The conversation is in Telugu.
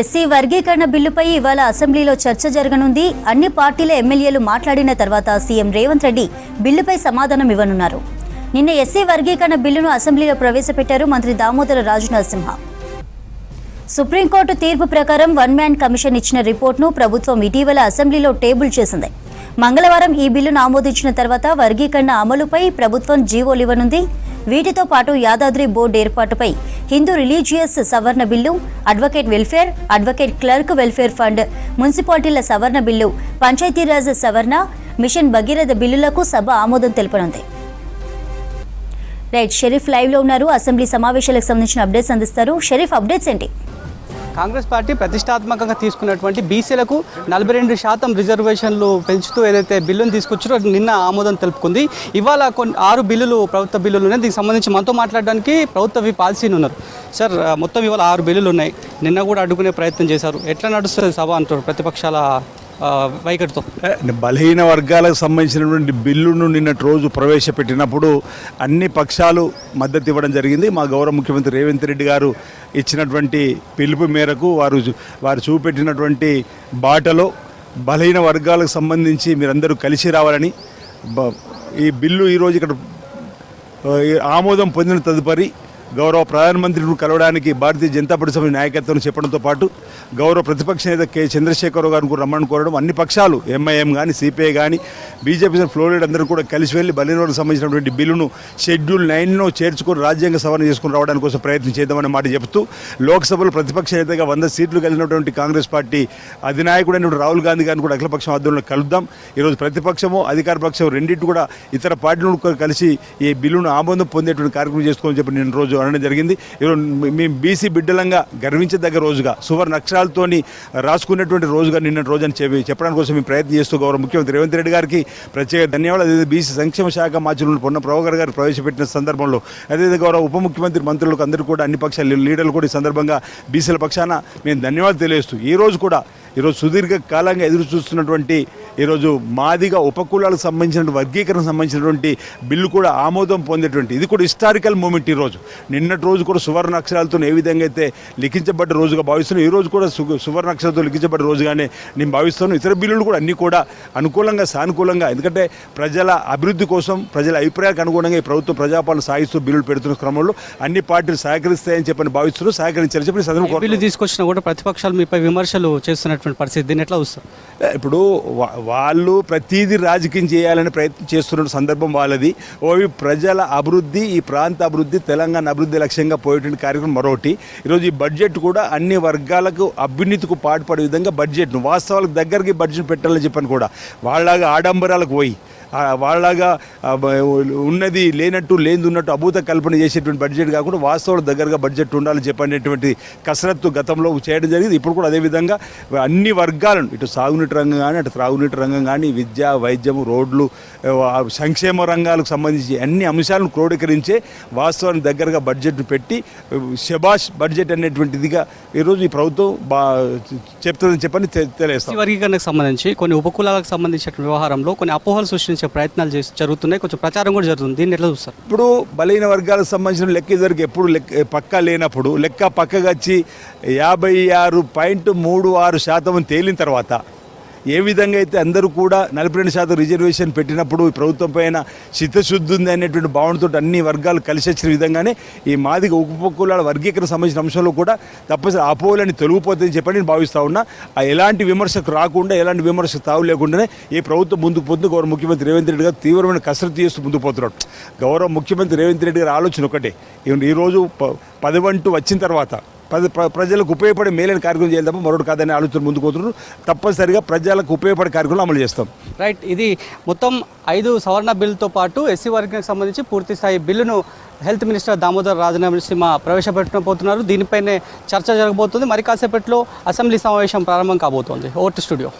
ఎస్సీ వర్గీకరణ బిల్లుపై ఇవాళ అసెంబ్లీలో చర్చ జరగనుంది. అన్ని పార్టీల ఎమ్మెల్యేలు మాట్లాడిన తర్వాత సీఎం రేవంత్ రెడ్డి బిల్లుపై సమాధానం ఇవ్వనున్నారు. నిన్న ఎస్సీ వర్గీకరణ బిల్లును అసెంబ్లీలో ప్రవేశపెట్టారు మంత్రి దామోదర రాజు నరసింహ సుప్రీంకోర్టు తీర్పు ప్రకారం వన్ మ్యాన్ కమిషన్ ఇచ్చిన రిపోర్ట్ను ప్రభుత్వం ఇటీవల అసెంబ్లీలో టేబుల్ చేసింది. మంగళవారం ఈ బిల్లును ఆమోదించిన తర్వాత వర్గీకరణ అమలుపై ప్రభుత్వం జీవోలివ్వనుంది వీటితో పాటు యాదాద్రి బోర్డు ఏర్పాటుపై హిందూ రిలీజియస్ సవరణ bill advocate welfare advocate clerk welfare fund మున్సిపాలిటీల సవరణ బిల్లు పంచాయతీరాజ్ సవరణ మిషన్ భగీరథ బిల్లులకు సభ ఆమోదం తెలుపనుంది. రైట్ షరీఫ్ లైవ్లో ఉన్నారు. అసెంబ్లీ సమావేశాలకు సంబంధించిన అప్డేట్స్ అందిస్తారు. షరీఫ్ అప్డేట్స్ ఏంటి? కాంగ్రెస్ పార్టీ ప్రతిష్టాత్మకంగా తీసుకున్నటువంటి బీసీలకు నలభై రెండు శాతం రిజర్వేషన్లు పెంచుతూ ఏదైతే బిల్లును తీసుకొచ్చారో నిన్న ఆమోదం తెలుపుకుంది. ఇవాళ కొన్ని ఆరు బిల్లులు ప్రభుత్వ బిల్లులు ఉన్నాయి. దీనికి సంబంధించి మనతో మాట్లాడడానికి ప్రభుత్వ పాలసీని ఉన్నారు. సార్ మొత్తం ఇవాళ ఆరు బిల్లులు ఉన్నాయి. నిన్న కూడా అడ్డుకునే ప్రయత్నం చేశారు. ఎట్లా నడుస్తుంది సభ అంటారు? ప్రతిపక్షాల వైఖరితో. బలహీన వర్గాలకు సంబంధించినటువంటి బిల్లును నిన్నటి రోజు ప్రవేశపెట్టినప్పుడు అన్ని పక్షాలు మద్దతు ఇవ్వడం జరిగింది. మా గౌరవ ముఖ్యమంత్రి రేవంత్ రెడ్డి గారు ఇచ్చినటువంటి పిలుపు మేరకు వారు వారు చూపెట్టినటువంటి బాటలో బలహీన వర్గాలకు సంబంధించి మీరందరూ కలిసి రావాలని బ- ఈ బిల్లు ఈరోజు ఇక్కడ ఆమోదం పొందిన తదుపరి గౌరవ ప్రధానమంత్రిని కలవడానికి భారతీయ జనతా పార్టీ సభ్యుల నాయకత్వం చెప్పడంతో పాటు గౌరవ ప్రతిపక్ష నేత కె చంద్రశేఖరరావు గారిని కూడా రమ్మని కోరడం అన్ని పక్షాలు ఎంఐఎం కానీ సిపిఐ కానీ బీజేపీ ఫ్లోరైడ్ అందరూ కూడా కలిసి వెళ్ళి బలినోలకు సంబంధించినటువంటి బిల్లును షెడ్యూల్ నైన్లో చేర్చుకొని రాజ్యాంగ సవరణ చేసుకుని రావడానికి కోసం ప్రయత్నం చేద్దామనే మాట చెబుతూ లోక్సభలో ప్రతిపక్ష నేతగా వంద సీట్లు కలిగినటువంటి కాంగ్రెస్ పార్టీ అధినాయకుడైనటువంటి రాహుల్ గాంధీ గారిని కూడా అఖిలపక్షం ఆధ్వర్యంలో కలుద్దాం. ఈరోజు ప్రతిపక్షము అధికార పక్షం రెండింటి కూడా ఇతర పార్టీలను కలిసి ఈ బిల్లును ఆమోదం పొందేటువంటి కార్యక్రమం చేసుకోవాలని చెప్పి నేను రోజు అనడం జరిగింది. ఈరోజు మేము బీసీ బిడ్డలంగా గర్వించదగ్గ రోజుగా సువర్ణ అక్షరాలతోని రాసుకునేటువంటి రోజుగా నిన్న రోజు అని చెప్పి చెప్పడానికి కోసం మేము ప్రయత్నం చేస్తూ గౌరవ ముఖ్యమంత్రి రేవంత్ రెడ్డి గారికి ప్రత్యేక ధన్యవాదాలు. అదే బీసీ సంక్షేమ శాఖ మాధ్యమంలో పొన్న ప్రభాకర్ గారు ప్రవేశపెట్టిన సందర్భంలో అదేవిధంగా గౌరవ ఉప ముఖ్యమంత్రి మంత్రులకు అందరూ కూడా అన్ని పక్షాల లీడర్లు కూడా ఈ సందర్భంగా బీసీల పక్షాన మేము ధన్యవాదాలు తెలియజేస్తూ ఈ రోజు కూడా ఈరోజు సుదీర్ఘ కాలంగా ఎదురు చూస్తున్నటువంటి ఈరోజు మాదిగా ఉపకులాలకు సంబంధించిన వర్గీకరణకు సంబంధించినటువంటి బిల్లు కూడా ఆమోదం పొందేటువంటి ఇది కూడా హిస్టారికల్ మూమెంట్ ఈరోజు. నిన్నటి రోజు కూడా సువర్ణ అక్షరాలతో ఏ విధంగా అయితే లిఖించబడ్డ రోజుగా భావిస్తున్నాను ఈ రోజు కూడా సువర్ణ అక్షరాలతో లిఖించబడ్డ రోజుగానే నేను భావిస్తాను ఇతర బిల్లులు కూడా అన్నీ కూడా అనుకూలంగా సానుకూలంగా ఎందుకంటే ప్రజల అభివృద్ధి కోసం ప్రజల అభిప్రాయాలకు అనుగుణంగా ఈ ప్రభుత్వం ప్రజాపాలన సాగిస్తూ బిల్లులు పెడుతున్న క్రమంలో అన్ని పార్టీలు సహకరిస్తాయని చెప్పని భావిస్తూ సహకరించాలని చెప్పి ఈ బిల్లు తీసుకొచ్చినా కూడా ప్రతిపక్షాలు మీపై విమర్శలు చేస్తున్నటువంటి పరిస్థితి దీన్ని ఎట్లా చూస్తారు? ఇప్పుడు వాళ్ళు ప్రతిదీ రాజకీయం చేయాలని ప్రయత్నం చేస్తున్న సందర్భం వాళ్ళది. ఓవి ప్రజల అభివృద్ధి ఈ ప్రాంత అభివృద్ధి తెలంగాణ అభివృద్ధి లక్ష్యంగా పోయేటువంటి కార్యక్రమం మరొకటి. ఈరోజు ఈ బడ్జెట్ కూడా అన్ని వర్గాలకు అభ్యున్నతికి పాటుపడే విధంగా బడ్జెట్ను వాస్తవాలకు దగ్గరికి బడ్జెట్ పెట్టాలని చెప్పని కూడా. వాళ్ళలాగా ఆడంబరాలకు పోయి వాళ్ళగా వాళ్ళలాగా ఉన్నది లేనట్టు లేనిది ఉన్నట్టు అభూత కల్పన చేసేటువంటి బడ్జెట్ కాకుండా వాస్తవాల దగ్గరగా బడ్జెట్ ఉండాలని చెప్పనేటువంటి కసరత్తు గతంలో చేయడం జరిగింది. ఇప్పుడు కూడా అదేవిధంగా అన్ని వర్గాలను ఇటు సాగునీటి రంగం కానీ అటు త్రాగునీటి రంగం కానీ విద్య వైద్యము రోడ్లు సంక్షేమ రంగాలకు సంబంధించి అన్ని అంశాలను క్రోడీకరించే వాస్తవానికి దగ్గరగా బడ్జెట్ పెట్టి శబాష్ బడ్జెట్ అనేటువంటిదిగా ఈరోజు ఈ ప్రభుత్వం బా చెప్తుందని చెప్పని తెలియజేస్తాం. వర్గీకరణకు సంబంధించి కొన్ని ఉపకులాలకు సంబంధించిన వ్యవహారంలో కొన్ని అపోహలు సంబంధించిన ప్రయత్నాలు చేసి జరుగుతున్నాయి. కొంచెం ప్రచారం కూడా జరుగుతుంది. దీన్ని ఎట్లా చూస్తారు? ఇప్పుడు బలహీన వర్గాలకు సంబంధించిన లెక్క జరిగి ఎప్పుడు లెక్క పక్క లేనప్పుడు లెక్క పక్కగా వచ్చి యాభై ఆరు పాయింట్ మూడు ఆరు శాతం తేలిన తర్వాత ఏ విధంగా అయితే అందరూ కూడా నలభై రెండు శాతం రిజర్వేషన్ పెట్టినప్పుడు ప్రభుత్వం పైన చిత్తశుద్ధి ఉంది అనేటువంటి భావనతో అన్ని వర్గాలు కలిసి వచ్చిన విధంగానే ఈ మాదిక ఉపకులాల వర్గీకరణ సంబంధించిన అంశంలో కూడా తప్పనిసరి అపోలని తొలగిపోతుందని చెప్పని నేను భావిస్తా ఉన్నా. ఎలాంటి విమర్శకు రాకుండా ఎలాంటి విమర్శకు తావు లేకుండానే ఈ ప్రభుత్వం ముందుకు పోతుంది. గౌరవ ముఖ్యమంత్రి రేవంత్ రెడ్డి గారు తీవ్రమైన కసరత్తు చేస్తూ ముందుకు పోతున్నాడు గౌరవ ముఖ్యమంత్రి రేవంత్ రెడ్డి గారి ఆలోచన ఒకటే. ఈరోజు పదవంటూ వచ్చిన తర్వాత ప్రజలకు ఉపయోగపడే మేలైన కార్యక్రమం చేయాలి తప్ప మరొకటి కాదని ఆలోచన ముందుకు పోతున్నారు. తప్పనిసరిగా ప్రజలకు ఉపయోగపడే కార్యక్రమం అమలు చేస్తాం. రైట్ ఇది మొత్తం ఐదు సవరణ బిల్లుతో పాటు ఎస్సీ వర్గానికి సంబంధించి పూర్తి స్థాయి బిల్లును హెల్త్ మినిస్టర్ దామోదర్ రాజనరసింహ ప్రవేశపెట్టబోతున్నారు దీనిపైనే చర్చ జరగబోతుంది. మరి కాసేపట్లో అసెంబ్లీ సమావేశం ప్రారంభం కాబోతోంది. Vote studio.